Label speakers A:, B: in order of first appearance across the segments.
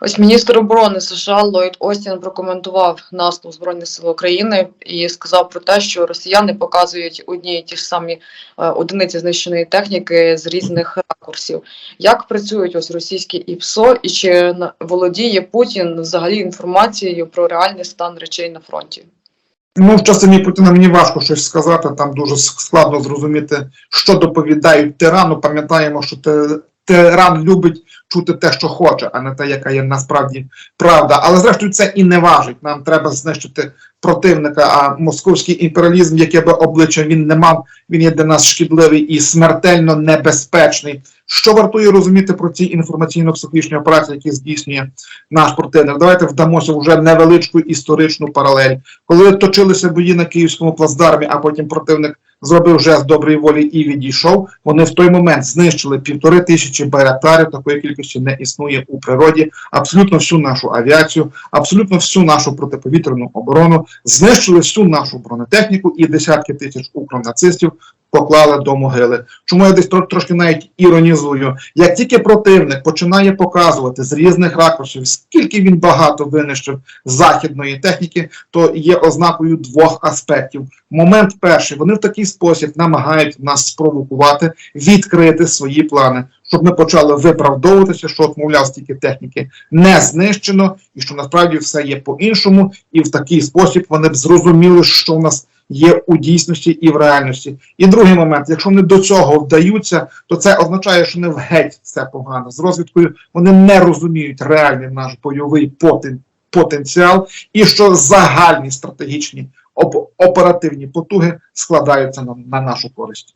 A: Ось міністр оборони США Ллойд Остін прокоментував наступ збройних сил України і сказав про те, що росіяни показують одні і ті ж самі е, одиниці знищеної техніки з різних ракурсів. Як працюють ось російські ІПСО, і чи володіє Путін взагалі інформацією про реальний стан речей на фронті?
B: Ну, в частині Путіна мені важко щось сказати. Там дуже складно зрозуміти, що доповідають тирану. Пам'ятаємо, що те- тиран любить чути те, що хоче, а не те, яка є насправді правда. Але зрештою це і не важить. Нам треба знищити противника. А московський імперіалізм, яке би обличчя він не мав, він є для нас шкідливий і смертельно небезпечний. Що вартує розуміти про ці інформаційно-психологічні операції, які здійснює наш противник? Давайте вдамося вже невеличку історичну паралель. Коли точилися бої на київському плацдармі, а потім противник зробив жест доброї волі і відійшов. Вони в той момент знищили півтори тисячі байрактарів. Такої кількості не існує у природі. Абсолютно всю нашу авіацію, абсолютно всю нашу протиповітряну оборону, знищили всю нашу бронетехніку і десятки тисяч укронацистів поклали до могили. Чому я десь трошки навіть іронізую? Як тільки противник починає показувати з різних ракурсів, скільки він багато винищив західної техніки, то є ознакою двох аспектів. Момент перший, вони в такий спосіб намагають нас спровокувати, відкрити свої плани, щоб ми почали виправдовуватися, що, от, мовляв, стільки техніки не знищено, і що насправді все є по-іншому, і в такий спосіб вони б зрозуміли, що в нас є у дійсності і в реальності. І другий момент, якщо вони до цього вдаються, то це означає, що не геть все погано. З розвідкою вони не розуміють реальний наш бойовий потен- потенціал, і що загальні стратегічні оперативні потуги складаються на, на нашу користь.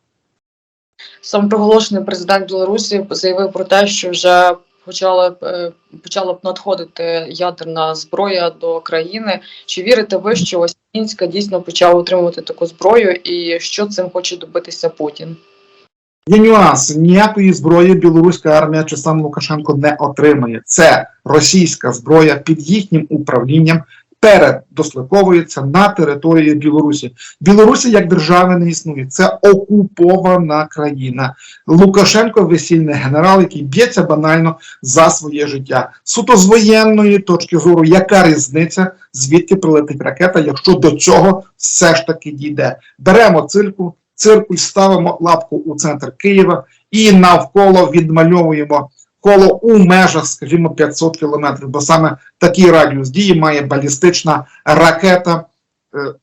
A: Самопроголошений президент Білорусі заявив про те, що вже почала е, почала б надходити ядерна зброя до країни. Чи вірите ви, що ось Мінська дійсно почав отримувати таку зброю, і що цим хоче добитися Путін?
B: Є нюанс. Ніякої зброї білоруська армія чи сам Лукашенко не отримає. Це російська зброя під їхнім управлінням передосліковується на території Білорусі. Білорусі як держави не існує. Це окупована країна. Лукашенко весільний генерал, який б'ється банально за своє життя. Суто з воєнної точки зору, яка різниця, звідки прилетить ракета, якщо до цього все ж таки дійде. Беремо цирку, циркуль, ставимо лапку у центр Києва і навколо відмальовуємо коло у межах, скажімо, 500 кілометрів, бо саме такий радіус дії має балістична ракета е,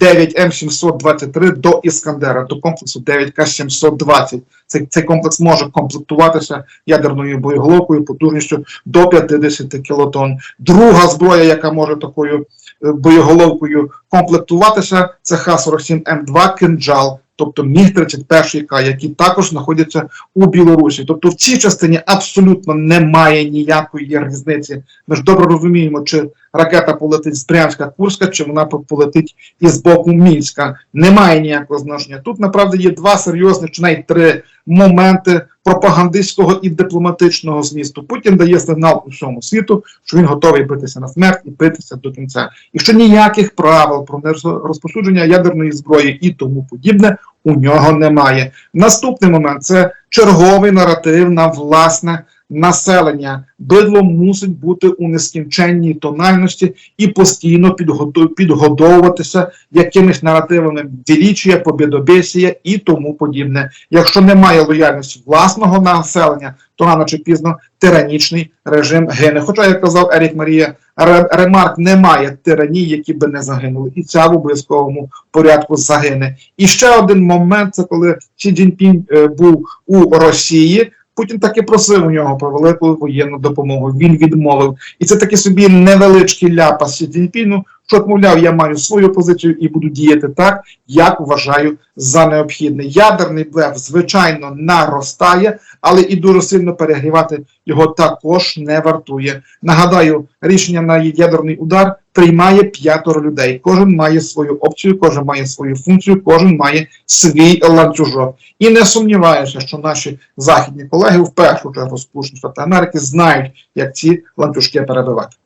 B: 9М723 до Іскандера, до комплексу 9К720. Цей, цей комплекс може комплектуватися ядерною боєголовкою потужністю до 50 кілотон. Друга зброя, яка може такою е, боєголовкою комплектуватися, це Х-47М2 «Кинджал», тобто Міг-31К, які також знаходяться у Білорусі. Тобто в цій частині абсолютно немає ніякої різниці. Ми ж добре розуміємо, чи ракета полетить з Брянська Курська, чи вона полетить із боку Мінська. Немає ніякого значення. Тут направді є два серйозних, чи навіть три моменти пропагандистського і дипломатичного змісту. Путін дає сигнал усьому світу, що він готовий битися на смерть і битися до кінця. І що ніяких правил про розпосудження ядерної зброї і тому подібне у нього немає. Наступний момент це черговий наратив на власне населення. Бидло мусить бути у нескінченній тональності і постійно підгодовуватися якимись наративами величія, побєдобєсія і тому подібне. Якщо немає лояльності власного населення, то рано чи пізно тиранічний режим гине. Хоча, як казав Ерік Марія Ремарк, немає тираній, які би не загинули, і ця в обов'язковому порядку загине. І ще один момент це коли Сі Цзіньпінь е, був у Росії. Путін таки просив у нього про велику воєнну допомогу. Він відмовив. І це таки собі невеличкий ляпас Сі що мовляв, я маю свою позицію і буду діяти так, як вважаю за необхідне. Ядерний блеф, звичайно, наростає, але і дуже сильно перегрівати його також не вартує. Нагадаю, рішення на ядерний удар приймає п'ятеро людей. Кожен має свою опцію, кожен має свою функцію, кожен має свій ланцюжок. І не сумніваюся, що наші західні колеги, в першу чергу Сполучені Штати Америки, знають, як ці ланцюжки перебивати.